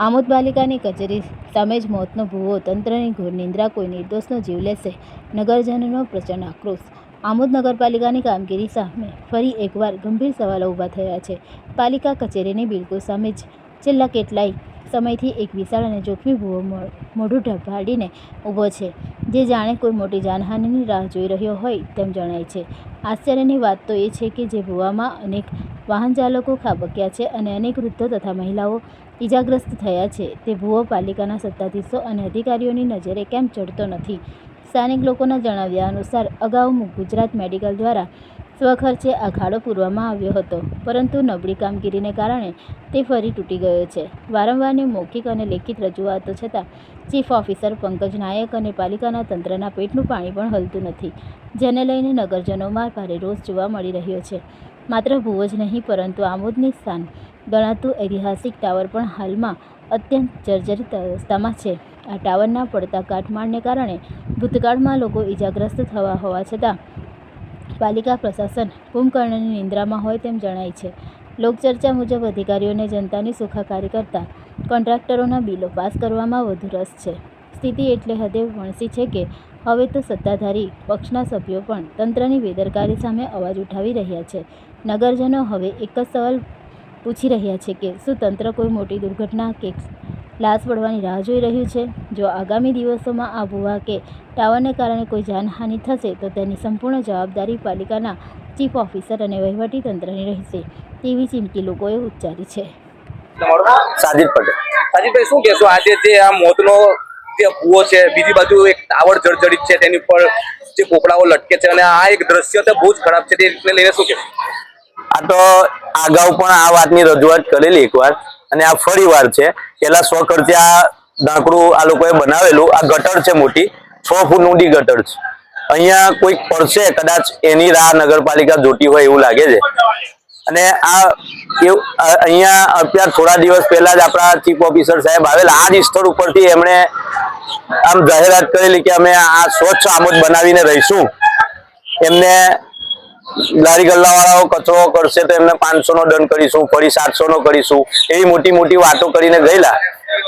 આમોદ પાલિકાની કચેરી સામે જ મોતનો ભૂવો, તંત્રની ઘોર નિંદ્રા, કોઈ નિર્દોષનો જીવ લેશે. નગરજનોનો પ્રચંડ આક્રોશ. આમોદ નગરપાલિકાની કામગીરી સામે ફરી એકવાર ગંભીર સવાલો ઊભા થયા છે. પાલિકા કચેરીની બિલકુલ સામે જ. છેલ્લા કેટલાય સમયથી એક વિશાળ અને જોખમી ભૂવો મોઢું ઢપાડીને ઊભો છે, જે જાણે કોઈ મોટી જાનહાનિની રાહ જોઈ રહ્યો હોય તેમ જણાય છે. આશ્ચર્યની વાત તો એ છે કે જે ભૂવામાં અનેક વાહન ચાલકો ખાબક્યા છે અને અનેક વૃદ્ધો તથા મહિલાઓ ઈજાગ્રસ્ત થયા છે. તે ભૂવો પાલિકાના સત્તાધીશો અને અધિકારીઓની નજરે કેમ ચડતો નથી? સ્થાનિક લોકોના જણાવ્યા અનુસાર, અગાઉ ગુજરાત મેડિકલ દ્વારા સ્વખર્ચે આ પૂરવામાં આવ્યો હતો, પરંતુ નબળી કામગીરીને કારણે તે ફરી તૂટી ગયો છે. વારંવારની મૌખિક અને લેખિત રજૂઆતો છતાં, ચીફ ઓફિસર, પંકજ નાયક અને પાલિકાના તંત્રના પેટનું પાણી પણ હલતું નથી, જેને લઈને નગરજનોમાં ભારે રોષ જોવા મળી રહ્યો છે. માત્ર ભુવજ નહીં, પરંતુ આમોદની સ્થાન ગણાતું ઐતિહાસિક ટાવર પણ હાલમાં અત્યંત જર્જરિત અવસ્થામાં છે. આ ટાવરના પડતા કાટમાળને કારણે ભૂતકાળમાં લોકો ઈજાગ્રસ્ત થવા હોવા છતાં પાલિકા પ્રશાસન કુંભકર્ણની નિંદ્રામાં હોય તેમ જણાય છે. લોકચર્ચા મુજબ અધિકારીઓને જનતાની સુખાકારી કરતા કોન્ટ્રાક્ટરોના બિલો પાસ કરવામાં વધુ રસ છે. સ્થિતિ એટલે હદે વણસી છે કે હવે તો સત્તાધારી પક્ષના સભ્યો પણ તંત્રની બેદરકારી સામે અવાજ ઉઠાવી રહ્યા છે. નગરજનો હવે એક જ સવાલ પૂછી રહ્યા છે કે શું તંત્ર કોઈ મોટી દુર્ઘટના કે લાશ પડવાની રાહ જોઈ રહ્યું છે. જો આગામી દિવસોમાં આ ભૂવા કે ટાવરને કારણે કોઈ જાનહાનિ થશે તો તેની સંપૂર્ણ જવાબદારી પાલિકાના ચીફ ઓફિસર અને વહીવટી તંત્રની રહેશે. તેવી ચીમકી લોકોએ ઉચ્ચારી છે. સાજિદ પટેલ. સાજીદભાઈ શું કહેશો? આજે જે આ મોતનો જે ભૂવો છે બીજી બાજુ એક ટાવર જર્જરિત છે તેની ઉપર જે પોપડાઓ લટકે છે અને આ એક દ્રશ્ય તો બહુ જ ખરાબ છે. તે લઈને શું કહેશો? આ તો અગાઉ પણ આ વાતની રજૂઆત કરેલી એકવાર. અને આ ફરીવાર છે. પેલા સો કરતા ઢાંકડું આ લોકોએ બનાવેલું. આ ગટર છે મોટી. છ ફૂટ ઊંડી ગટર છે. અહીંયા કોઈક પડશે કદાચ એની રાહ નગરપાલિકા જોતી હોય એવું લાગે છે. અને આ અહીંયા અત્યાર થોડા દિવસ પહેલા જ આપણા ચીફ ઓફિસર સાહેબ આવેલા. આ જ સ્થળ ઉપરથી એમણે આમ જાહેરાત કરેલી કે અમે આ સ્વચ્છ આમોદ બનાવીને રહીશું. એમને લારી ગલ્લાવાળાઓ કચરો કરશે તો એમને પાંચસો નો દંડ કરીશું, ફરી સાતસો નો કરીશું, એવી મોટી મોટી વાતો કરીને ગયેલા.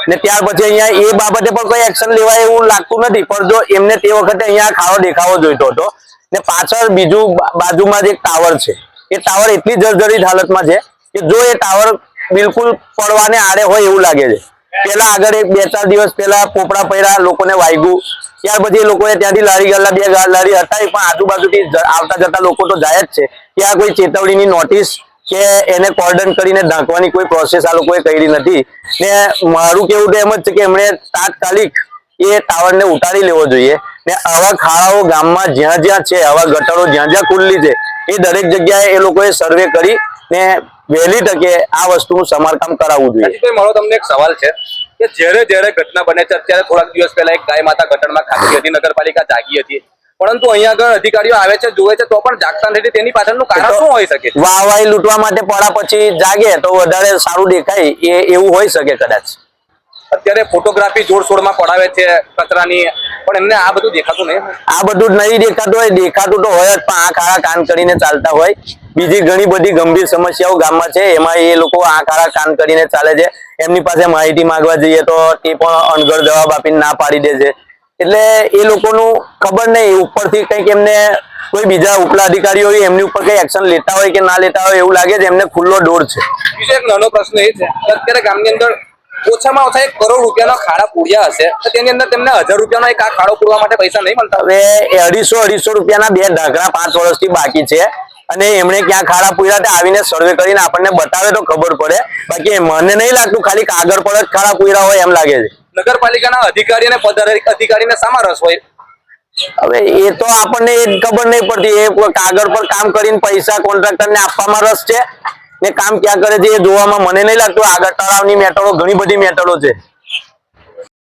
ને ત્યાર પછી અહીંયા એ બાબતે પણ કોઈ એક્શન લેવાય એવું લાગતું નથી, પણ જો એમને તે વખતે અહીંયા ખાડો દેખાવો જોઈતો હતો. ને પાછળ બીજું બાજુમાં જ ટાવર છે. એ ટાવર એટલી જર્જરિત હાલતમાં છે કે જો એ ટાવર બિલકુલ પડવાને આડે હોય એવું લાગે છે. પેલા આગળ એક બે ચાર દિવસ પહેલા પોપડા પડ્યા લોકોને વાગ્યું ત્યાર પછી લોકોએ ત્યાંથી લારી ગલ્લા બે લારી હટાવી પણ આજુબાજુથી આવતા જતા લોકો તો જાય જ છે. ત્યાં કોઈ ચેતવણીની નોટિસ કે એને કોર્ડન કરીને ઢાંકવાની કોઈ પ્રોસેસ આ લોકોએ કરી નથી. ને મારું કેવું તો એમ જ છે કે એમણે તાત્કાલિક એ ટાવરને ઉતારી લેવો જોઈએ. ને આવા ખાડાઓ ગામમાં જ્યાં જ્યાં છે, આવા ગટરો જ્યાં જ્યાં ખુલ્લી છે, એ દરેક જગ્યાએ એ લોકોએ સર્વે કરી ને વહેલી તકે આ વસ્તુનું સમારકામ કરાવવું જોઈએ. મારો તમને એક સવાલ છે કે જ્યારે જ્યારે ઘટના બને છે અત્યારે થોડાક દિવસ પહેલા એક ગાય માતા ઘટનામાં ખાતી હતી નગરપાલિકા જાગી હતી. પરંતુ અહીંયા આગળ અધિકારીઓ આવે છે જોવે છે તો પણ જાગતા નથી. તેની પાછળનું કારણ શું હોઈ શકે વાહવાહી લૂંટવા માટે પડા પછી જાગે તો વધારે સારું દેખાય એ એવું હોઈ શકે કદાચ. અત્યારે ફોટોગ્રાફી જોરશોરમાં પડાવે છે કચરાની પણ એમને આ બધું દેખાતું નહીં. આ બધું નહીં દેખાતું હોય દેખાતું તો હોય જ પણ આંખ આડા કાન કરીને ચાલતા હોય. બીજી ઘણી બધી ગંભીર સમસ્યાઓ ગામમાં છે. એમાં એ લોકો આંખ કાન કરીને ચાલે છે. એમની પાસે માહિતી માંગવા જઈએ તો તે પણ અણઘડ જવાબ આપીને ના પાડી દે છે. એટલે એ લોકોનું ખબર નહીં. ઉપરથી કંઈક એમને કોઈ બીજા ઉપલા અધિકારીઓ હોય એમની ઉપર કઈ એક્શન લેતા હોય કે ના લેતા હોય એવું લાગે છે એમને ખુલ્લો ડોર છે. બીજો એક નાનો પ્રશ્ન એ છે. અત્યારે ગામની અંદર ઓછામાં ઓછા એક કરોડ રૂપિયાનો ખાડા પૂર્યા હશે. તો તેની અંદર તેમને હજાર રૂપિયાનો એક આ ખાડો પૂરવા માટે પૈસા નહીં મળતા? હવે અઢીસો અઢીસો રૂપિયાના બે ઢાંકણા પાંચ વર્ષથી બાકી છે. અને એમણે ક્યાં ખાડા પૂર્યા તે આવીને સર્વે કરીને આપણને બતાવે તો ખબર પડે. બાકી મને નહીં લાગતું ખાલી કાગળ પર જ ખાડા પૂર્યા હોય એમ લાગે છે. નગરપાલિકાના અધિકારી અને અધિકારીને શામાં રસ હોય? હવે એ તો આપણને એ જ ખબર નહીં પડતી. એ કાગળ પર કામ કરીને પૈસા કોન્ટ્રાક્ટરને આપવામાં રસ છે? ને કામ ક્યાં કરે છે એ જોવામાં મને નહીં લાગતું. આગળ તળાવની મેટરો ઘણી બધી મેટરો છે.